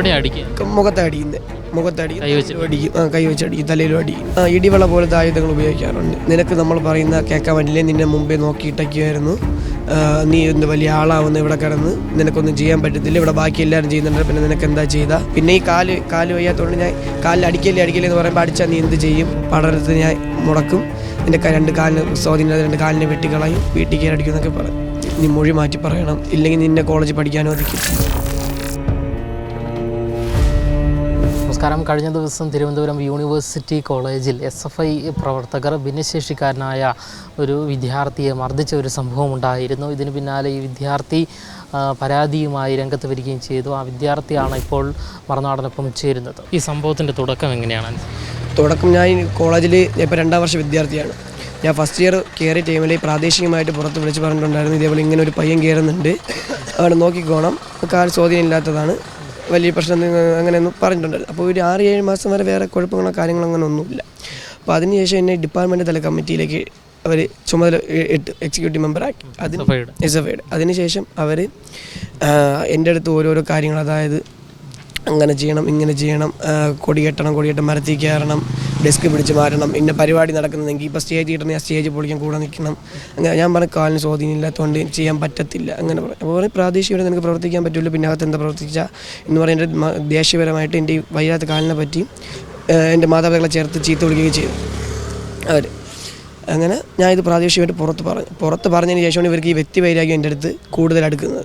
എവിടെ അടിക്കുക മുഖത്തെ അടിക്കുന്നത് മുഖത്തടി കൈ വെച്ച്? അടിക്കും. ആ കൈ വെച്ച് അടിക്കും. തലയിലും അടിക്കും. ആ ഇടിവള പോലത്തെ ആയുധങ്ങൾ ഉപയോഗിക്കാറുണ്ട്. നിനക്ക് നമ്മൾ പറയുന്ന കേൾക്കാൻ പറ്റില്ലേ? നിന്നെ മുമ്പേ നോക്കിയിട്ടൊക്കെയായിരുന്നു നീ എന്ത് വലിയ ആളാവുന്ന ഇവിടെ കിടന്ന് നിനക്കൊന്നും ചെയ്യാൻ പറ്റത്തില്ല. ഇവിടെ ബാക്കി എല്ലാവരും ചെയ്യുന്നുണ്ട്. പിന്നെ നിനക്ക് എന്താ ചെയ്ത? പിന്നെ ഈ കാൽ കാൽ വയ്യാത്തതുകൊണ്ട് ഞാൻ കാലിൽ അടിക്കല്ലേ അടിക്കല്ലേ എന്ന് പറയുമ്പോൾ അടിച്ചാൽ നീ എന്ത് ചെയ്യും? പഠനത്തിന് ഞാൻ മുടക്കും. നിന്റെ രണ്ട് കാലിന് സ്വാധീനം രണ്ട് കാലിനെ വെട്ടിക്കളയും. വീട്ടിൽ കയറി അടിക്കും എന്നൊക്കെ പറയും നീ മൊഴി മാറ്റി പറയണം. ഇല്ലെങ്കിൽ നിന്നെ കോളേജ് പഠിക്കാൻ അനുവദിക്കും നമസ്കാരം. കഴിഞ്ഞ ദിവസം തിരുവനന്തപുരം യൂണിവേഴ്സിറ്റി കോളേജിൽ എസ് എഫ് ഐ പ്രവർത്തകർ ഭിന്നശേഷിക്കാരനായ ഒരു വിദ്യാർത്ഥിയെ മർദ്ദിച്ച ഒരു സംഭവം ഉണ്ടായിരുന്നു. ഇതിന് പിന്നാലെ ഈ വിദ്യാർത്ഥി പരാതിയുമായി രംഗത്ത് വരികയും ചെയ്തു. ആ വിദ്യാർത്ഥിയാണ് ഇപ്പോൾ മറുനാടനൊപ്പം ചേരുന്നത്. ഈ സംഭവത്തിന്റെ തുടക്കം എങ്ങനെയാണ്? തുടക്കം ഞാൻ കോളേജിൽ ഇപ്പോൾ രണ്ടാം വർഷ വിദ്യാർത്ഥിയാണ്. ഞാൻ ഫസ്റ്റ് ഇയർ കയറിയ ടൈമിൽ പ്രാദേശികമായിട്ട് പുറത്ത് വിളിച്ച് പറഞ്ഞിട്ടുണ്ടായിരുന്നു. ഇതേപോലെ ഇങ്ങനെ ഒരു പയ്യൻ കയറുന്നുണ്ട് അവിടെ നോക്കിക്കോണം. കാൽ സ്വാധീനം ഇല്ലാത്തതാണ്. വലിയ പ്രശ്നം അങ്ങനെയൊന്നും പറഞ്ഞിട്ടുണ്ടായിരുന്നു അപ്പോൾ ഒരു ആറ് ഏഴ് മാസം വരെ വേറെ കുഴപ്പങ്ങളോ കാര്യങ്ങളോ അങ്ങനെ ഒന്നുമില്ല. അപ്പോൾ അതിനുശേഷം എന്നെ ഡിപ്പാർട്ട്മെന്റ് തല കമ്മിറ്റിയിലേക്ക് അവർ ചുമതല ഇട്ട് എക്സിക്യൂട്ടീവ് മെമ്പറാക്കി. അതിന് എസ് എഫ് ഐഡ് അതിനുശേഷം അവർ എന്റെ അടുത്ത് ഓരോരോ കാര്യങ്ങൾ അതായത് അങ്ങനെ ചെയ്യണം ഇങ്ങനെ ചെയ്യണം കൊടി കെട്ടണം കൊടി കെട്ടണം മരത്തിൽ കയറണം ഡെസ്ക് പിടിച്ച് മാറ്റണം. ഇന്ന പരിപാടി നടക്കുന്നെങ്കിൽ ഇപ്പോൾ സ്റ്റേജ് കിട്ടണേ ആ സ്റ്റേജ് പൊളിക്കാൻ കൂടെ നിൽക്കണം. അങ്ങനെ ഞാൻ പറഞ്ഞ കാലിന് സ്വാധീനം ഇല്ലാത്തതുകൊണ്ട് ചെയ്യാൻ പറ്റത്തില്ല. അങ്ങനെ പറഞ്ഞു അപ്പോൾ പറയും നിനക്ക് പ്രവർത്തിക്കാൻ പറ്റില്ല പിന്നെ അകത്ത് എന്താ പ്രവർത്തിച്ചാൽ എന്ന് പറയുന്നത് ദേശീയപരമായിട്ട് എന്റെ ഈ വയ്യാത്ത കാലിനെ പറ്റി എന്റെ മാതാപിതാക്കളെ ചേർത്ത് ചീത്ത വിളിക്കുകയും ചെയ്തു. അവർ അങ്ങനെ ഞാൻ ഇത് പ്രാദേശികമായിട്ട് പുറത്ത് പറഞ്ഞു പുറത്ത് പറഞ്ഞതിന് ശേഷമാണ് ഇവർക്ക് ഈ വ്യക്തി വൈരാഗ്യം എന്റെ അടുത്ത് കൂടുതൽ അടുക്കുന്നത്.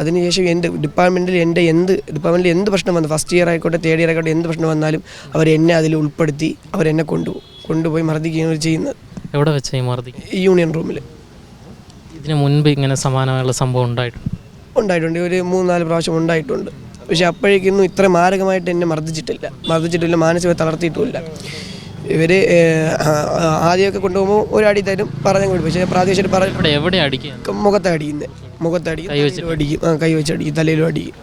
അതിനുശേഷം എന്റെ ഡിപ്പാർട്ട്മെന്റിൽ എന്റെ എന്ത് ഡിപ്പാർട്ട്മെന്റിൽ എന്ത് പ്രശ്നം വന്നു? ഫസ്റ്റ് ഇയർ ആയിക്കോട്ടെ തേർഡ് ഇയർ ആയിക്കോട്ടെ എന്ത് പ്രശ്നം വന്നാലും അവർ എന്നെ അതിൽ ഉൾപ്പെടുത്തി അവർ എന്നെ കൊണ്ടുപോകും കൊണ്ടുപോയി മർദ്ദിക്കുകയാണ് ചെയ്യുന്നത്. എവിടെ വെച്ച മർദ്ദിക്കും ഈ യൂണിയൻ റൂമിൽ ഇതിന് മുൻപ് ഇങ്ങനെ സമാനമായുള്ള സംഭവം ഉണ്ടായിട്ടുണ്ട്. ഉണ്ടായിട്ടുണ്ട്. ഒരു മൂന്നാൽ പ്രാവശ്യം ഉണ്ടായിട്ടുണ്ട്. പക്ഷേ അപ്പോഴേക്കൊന്നും ഇത്ര മാരകമായിട്ട് എന്നെ മർദ്ദിച്ചിട്ടില്ല. മർദ്ദിച്ചിട്ടില്ല മാനസികമായി തളർത്തിയിട്ടുമില്ല. ഇവർ ആദ്യമൊക്കെ കൊണ്ടുപോകുമ്പോൾ ഒരടി തരും പറഞ്ഞു കൊടുക്കും പക്ഷേ പ്രാദേശികമായിട്ട് പറഞ്ഞു എവിടെ അടിക്കും? മുഖത്ത് അടിക്കുന്നത് മുഖത്ത് അടിക്കും അടിക്കും. ആ കൈ വെച്ച് അടിക്കും തലയിലും അടിക്കും.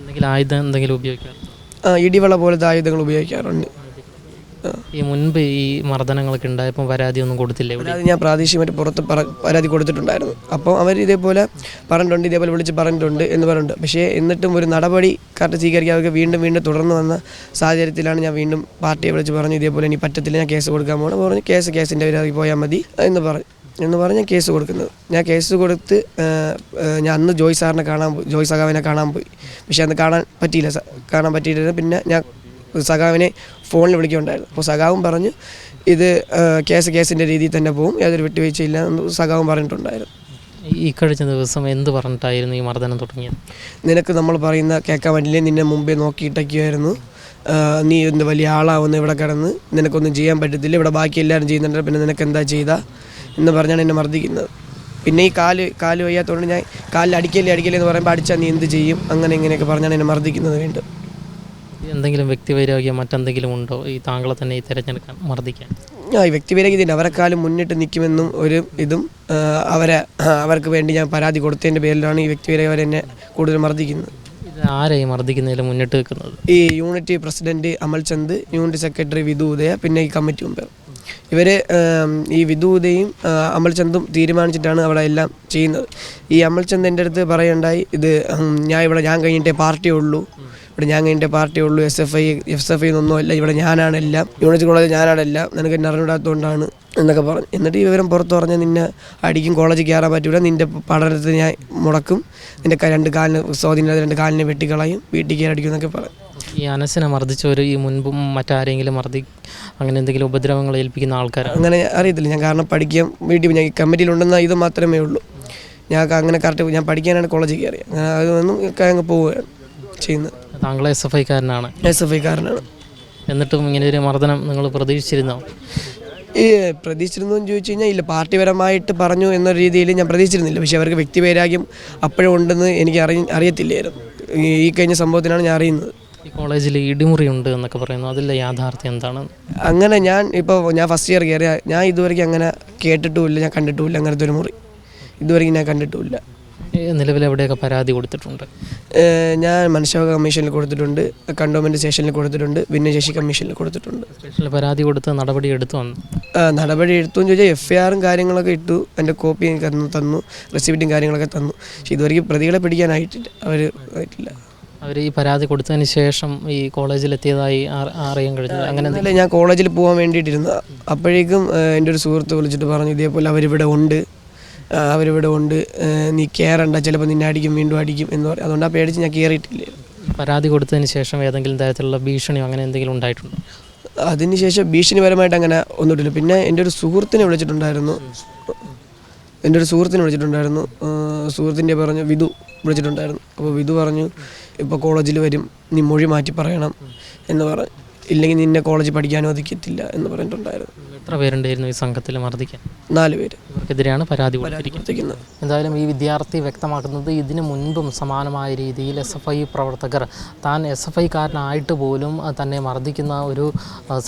എന്തെങ്കിലും ആയുധം എന്തെങ്കിലും ഉപയോഗിക്കാം ആ ഇടിവള പോലത്തെ ആയുധങ്ങൾ ഉപയോഗിക്കാറുണ്ട്. ഈ മുൻപ് ഈ മർദ്ദനങ്ങളൊക്കെ ഉണ്ടായപ്പോൾ പരാതിയൊന്നും കൊടുത്തില്ല പരാതി ഞാൻ പ്രാദേശികമായിട്ട് പുറത്ത് പരാതി കൊടുത്തിട്ടുണ്ടായിരുന്നു. അപ്പോൾ അവർ ഇതേപോലെ പറഞ്ഞിട്ടുണ്ട് ഇതേപോലെ വിളിച്ച് പറഞ്ഞിട്ടുണ്ട് എന്ന് പറഞ്ഞിട്ടുണ്ട്. പക്ഷേ എന്നിട്ടും ഒരു നടപടി കറക്റ്റ് സ്വീകരിക്കാതെ വീണ്ടും വീണ്ടും തുടർന്ന് വന്ന സാഹചര്യത്തിലാണ് ഞാൻ വീണ്ടും പാർട്ടിയെ വിളിച്ച് പറഞ്ഞു ഇതേപോലെ ഇനി പറ്റത്തില്ല ഞാൻ കേസ് കൊടുക്കാൻ പോകണം പറഞ്ഞു കേസ് കേസിന്റെ പേരാക്കി പോയാൽ മതി എന്ന് പറഞ്ഞു എന്ന് പറഞ്ഞ് കേസ് കൊടുക്കുന്നത്. ഞാൻ കേസ് കൊടുത്ത് ഞാൻ അന്ന് ജോയ് സാറിനെ കാണാൻ പോയി ജോയ് സഖാവിനെ കാണാൻ പോയി. പക്ഷേ അന്ന് കാണാൻ പറ്റിയില്ല കാണാൻ പറ്റിയിട്ടില്ല. പിന്നെ ഞാൻ സഖാവിനെ ഫോണിൽ വിളിക്കുകയുണ്ടായിരുന്നു അപ്പോൾ സഖാവും പറഞ്ഞു ഇത് കേസ് കേസിന്റെ രീതിയിൽ തന്നെ പോകും യാതൊരു വിട്ടുവീഴ്ചയില്ല എന്ന് സഖാവും പറഞ്ഞിട്ടുണ്ടായിരുന്നു. ഈ കഴിഞ്ഞ ദിവസം എന്ത് പറഞ്ഞിട്ടായിരുന്നു ഈ മർദ്ദനം തുടങ്ങിയത്? നിനക്ക് നമ്മൾ പറയുന്ന കേൾക്കാൻ പറ്റില്ലേ? നിന്നെ മുമ്പേ നോക്കിയിട്ടൊക്കെയായിരുന്നു. നീ എന്ത് വലിയ ആളാവുന്ന ഇവിടെ കിടന്ന് നിനക്കൊന്നും ചെയ്യാൻ പറ്റത്തില്ല. ഇവിടെ ബാക്കി എല്ലാവരും ചെയ്യുന്നുണ്ട്. പിന്നെ നിനക്ക് എന്താ ചെയ്ത? എന്ന് പറഞ്ഞാണ് എന്നെ മർദ്ദിക്കുന്നത്. പിന്നെ ഈ കാൽ കാൽ വയ്യാത്തതുകൊണ്ട് ഞാൻ കാലിൽ അടിക്കല്ലേ അടിക്കല്ലേ എന്ന് പറയുമ്പോൾ അടിച്ചാൽ നീ എന്ത് ചെയ്യും? അങ്ങനെ ഇങ്ങനെയൊക്കെ പറഞ്ഞാണ് എന്നെ മർദ്ദിക്കുന്നത് വീണ്ടും. എന്തെങ്കിലും വ്യക്തിവൈരാഗ്യം മറ്റെന്തെങ്കിലും ഉണ്ടോ? ഈ താങ്കളെ തന്നെ ഈ തിരഞ്ഞെടുക്കാൻ മർദ്ദിക്കാൻ. ആ ഈ അവരെക്കാലം മുന്നിട്ട് നിൽക്കുമെന്നും ഒരു ഇതും അവരെ അവർക്ക് വേണ്ടി ഞാൻ പരാതി കൊടുത്തതിന്റെ പേരിലാണ് ഈ വ്യക്തിവൈരാഗ്യം അവരെന്നെ കൂടുതൽ മർദ്ദിക്കുന്നത്. ആരെയും മർദ്ദിക്കുന്നതിൽ മുന്നിട്ട് നിൽക്കുന്നത്? ഈ unit president Amalchand unit secretary Vidhu Udaya പിന്നെ ഈ കമ്മിറ്റി മെമ്പർ. ഇവർ ഈ വിധു ഉദയും അമൽചന്ദും തീരുമാനിച്ചിട്ടാണ് അവിടെ എല്ലാം ചെയ്യുന്നത്. ഈ അമൽചന്ദ് എന്റെ അടുത്ത് പറയണ്ടായി ഇത് ഞാൻ ഇവിടെ ഞാൻ കഴിഞ്ഞിട്ടേ പാർട്ടി ഉള്ളൂ. ഇവിടെ ഞാൻ എന്റെ പാർട്ടി ഉള്ളൂ S F I S F I എന്നൊന്നുമല്ല ഇവിടെ ഞാനാണ് എല്ലാം. യൂണിറ്റ് കോളേജ് ഞാനാണ് എല്ലാം. നിനക്ക് എന്നെ അറിഞ്ഞിടാത്തതുകൊണ്ടാണ് എന്നൊക്കെ പറഞ്ഞു എന്നിട്ട് ഈ വിവരം പുറത്ത് പറഞ്ഞ് നിന്നെ അടിക്കും കോളേജിൽ കയറാൻ പറ്റൂല. നിന്റെ പഠനത്തിന് ഞാൻ മുടക്കും. നിന്റെ രണ്ട് കാലിന് സ്വാധീനം രണ്ട് കാലിനെ വെട്ടിക്കളയും വീട്ടിൽ കയറി അടിക്കും എന്നൊക്കെ പറഞ്ഞു ഈ അനസിനെ മർദ്ദിച്ചവർ ഈ മുൻപും മറ്റാരെങ്കിലും മർദ്ദി അങ്ങനെ എന്തെങ്കിലും ഉപദ്രവങ്ങൾ ഏൽപ്പിക്കുന്ന ആൾക്കാരാണ് അങ്ങനെ അറിയത്തില്ല. ഞാൻ കാരണം പഠിക്കാൻ വീട്ടിൽ ഞാൻ ഈ കമ്മിറ്റിയിലുണ്ടെന്ന ഇത് മാത്രമേ ഉള്ളൂ. ഞാൻ അങ്ങനെ കറക്റ്റ് ഞാൻ പഠിക്കാനാണ് കോളേജിൽ കയറിയത് അങ്ങനെ അതൊന്നും അങ്ങ് പോവുകയാണ്. ചെയ്യുന്നത്. താങ്കൾ എസ് എഫ് ഐക്കാരനാണ്. എസ് എഫ് ഐക്കാരനാണ്. എന്നിട്ടും ഇങ്ങനെ ഒരു മർദ്ദനം നിങ്ങൾ പ്രതീക്ഷിച്ചിരുന്നോ? ഈ പ്രതീക്ഷിച്ചിരുന്നു എന്ന് ചോദിച്ചു കഴിഞ്ഞാൽ ഇല്ല പാർട്ടിപരമായിട്ട് പറഞ്ഞു എന്ന രീതിയിൽ ഞാൻ പ്രതീക്ഷിച്ചിരുന്നില്ല. പക്ഷേ അവർക്ക് വ്യക്തിവൈരാഗ്യം അപ്പോഴും ഉണ്ടെന്ന് എനിക്ക് അറിയ അറിയത്തില്ലായിരുന്നു. ഈ- കഴിഞ്ഞ സംഭവത്തിനാണ് ഞാൻ അറിയുന്നത്. ഈ കോളേജിൽ ഇടിമുറി ഉണ്ട് എന്നൊക്കെ പറയുന്നു. അതിലെ യാഥാർത്ഥ്യം എന്താണ്? അങ്ങനെ ഞാൻ ഇപ്പോൾ ഞാൻ ഫസ്റ്റ് ഇയർ കയറിയ ഞാൻ ഇതുവരെ അങ്ങനെ കേട്ടിട്ടുമില്ല ഞാൻ കണ്ടിട്ടുമില്ല അങ്ങനത്തെ ഒരു മുറി. ഇതുവരെ ഞാൻ കണ്ടിട്ടുമില്ല. നിലവിൽ എവിടെയൊക്കെ പരാതി കൊടുത്തിട്ടുണ്ട്? ഞാൻ മനുഷ്യാവകാശ കമ്മീഷനിൽ കൊടുത്തിട്ടുണ്ട് കണ്ടോൺമെന്റ് സ്റ്റേഷനിൽ കൊടുത്തിട്ടുണ്ട് ഭിന്നശേഷി കമ്മീഷനിൽ കൊടുത്തിട്ടുണ്ട്. സ്പെഷ്യൽ പരാതി കൊടുത്ത് നടപടി എടുത്തു വന്നു? നടപടി എടുത്തു എന്ന് ചോദിച്ചാൽ എഫ് ഐ ആറും കാര്യങ്ങളൊക്കെ ഇട്ടു എന്റെ കോപ്പി എനിക്ക് തന്നു തന്നു റെസിപ്റ്റും കാര്യങ്ങളൊക്കെ തന്നു. പക്ഷേ ഇതുവരെയും പ്രതികളെ പിടിക്കാനായിട്ടില്ല അവർ ആയിട്ടില്ല. അവർ ഈ പരാതി കൊടുത്തതിന് ശേഷം ഈ കോളേജിലെത്തിയതായി അറി- അറിയാൻ കഴിഞ്ഞു അങ്ങനെ ഞാൻ കോളേജിൽ പോകാൻ വേണ്ടിയിട്ടിരുന്നു. അപ്പോഴേക്കും എന്റെ ഒരു സുഹൃത്ത് വിളിച്ചിട്ട് പറഞ്ഞു ഇതേപോലെ അവരിവിടെ ഉണ്ട്. അവരിവിടെ ഉണ്ട് നീ കയറണ്ട ചിലപ്പോൾ നിന്നെ അടിക്കും വീണ്ടും അടിക്കും എന്ന് പറയും അതുകൊണ്ട് ആ പേടിച്ച് ഞാൻ കയറിയിട്ടില്ല പരാതി കൊടുത്തതിന് ശേഷം ഏതെങ്കിലും തരത്തിലുള്ള ഭീഷണിയോ അങ്ങനെ എന്തെങ്കിലും ഉണ്ടായിട്ടുണ്ടോ? അതിനുശേഷം ഭീഷണിപരമായിട്ട് അങ്ങനെ ഒന്നുമില്ല പിന്നെ എന്റെ ഒരു സുഹൃത്തിനെ വിളിച്ചിട്ടുണ്ടായിരുന്നു. എന്റെ ഒരു സുഹൃത്തിനെ വിളിച്ചിട്ടുണ്ടായിരുന്നു. സുഹൃത്തിന്റെ പറഞ്ഞു വിധു വിളിച്ചിട്ടുണ്ടായിരുന്നു. അപ്പോൾ വിധു പറഞ്ഞു ഇപ്പോൾ കോളേജിൽ വരും നീ മൊഴി മാറ്റി പറയണം എന്ന് പറഞ്ഞു. ഇല്ലെങ്കിൽ നിന്നെ കോളേജ് പഠിക്കാൻ അനുവദിക്കത്തില്ല എന്ന് പറഞ്ഞിട്ടുണ്ടായിരുന്നു. എത്ര പേരുണ്ടായിരുന്നു ഈ സംഘത്തിൽ മർദ്ദിക്കാൻ? നാല് പേര്. ഇവർക്കെതിരെയാണ് പരാതി കൊടുത്തിരിക്കുന്നത്. എന്തായാലും ഈ വിദ്യാർത്ഥി വ്യക്തമാക്കുന്നത് ഇതിനു മുൻപും സമാനമായ രീതിയിൽ എസ് എഫ് ഐ പ്രവർത്തകർ താൻ എസ് എഫ് ഐക്കാരനായിട്ട് പോലും തന്നെ മർദ്ദിക്കുന്ന ഒരു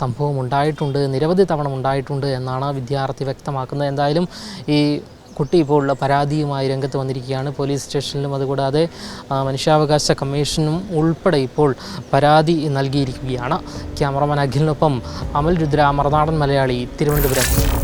സംഭവം ഉണ്ടായിട്ടുണ്ട്. നിരവധി തവണ ഉണ്ടായിട്ടുണ്ട് എന്നാണ് വിദ്യാർത്ഥി വ്യക്തമാക്കുന്നത്. എന്തായാലും ഈ കുട്ടി ഇപ്പോൾ ഉള്ള പരാതിയുമായി രംഗത്ത് വന്നിരിക്കുകയാണ്. പോലീസ് സ്റ്റേഷനിലും അതുകൂടാതെ മനുഷ്യാവകാശ കമ്മീഷനും ഉൾപ്പെടെ ഇപ്പോൾ പരാതി നൽകിയിരിക്കുകയാണ്. ക്യാമറമാൻ അഖിലിനൊപ്പം അമൽ രുദ്ര മറുനാടൻ മലയാളി തിരുവനന്തപുരം.